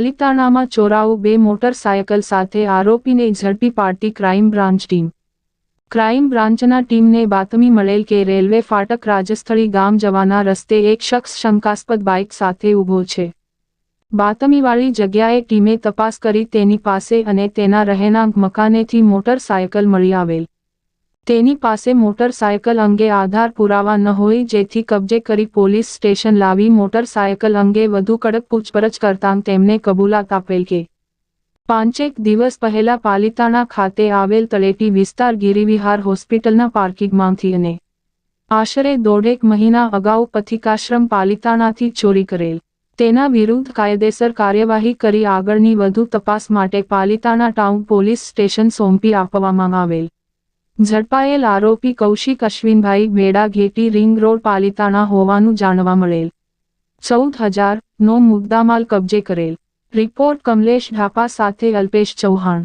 પાલિતાણામાં ચોરાઓ બે મોટરસાયકલ સાથે આરોપીને ઝડપી પાડતી ક્રાઇમ બ્રાન્ચ ટીમ. ક્રાઇમ બ્રાન્ચના ટીમને બાતમી મળેલ કે રેલવે ફાટક રાજસ્થળી ગામ જવાના રસ્તે એક શખ્સ શંકાસ્પદ બાઇક સાથે ઊભો છે. બાતમીવાળી જગ્યાએ ટીમે તપાસ કરી તેની પાસે અને તેના રહેણાંક મકાનેથી મોટરસાયકલ મળી આવેલ. તેની પાસે મોટરસાયકલ અંગે આધાર પુરાવા ન હોય જેથી કબજે કરી પોલીસ સ્ટેશન લાવી મોટરસાયકલ અંગે વધુ કડક પૂછપરછ કરતાં તેમને કબૂલાત આપેલ કે પાંચેક દિવસ પહેલા પાલિતાણા ખાતે આવેલ તળેટી વિસ્તાર ગિરિવિહાર હોસ્પિટલના પાર્કિંગમાંથી અને આશરે દોઢેક મહિના અગાઉ પથિકાશ્રમ પાલિતાણાથી ચોરી કરેલ. તેના વિરુદ્ધ કાયદેસર કાર્યવાહી કરી આગળની વધુ તપાસ માટે પાલિતાણા ટાઉન પોલીસ સ્ટેશન સોંપી આપવામાં આવેલ. ઝડપાયેલ આરોપી કૌશિક અશ્વિનભાઈ વેડા ઘેટી રિંગ રોડ પાલિતાણા હોવાનું જાણવા મળેલ. ચૌદ હજાર નો મુદ્દામાલ કબજે કરેલ. રિપોર્ટ કમલેશ ઢાપા સાથે અલ્પેશ ચૌહાણ.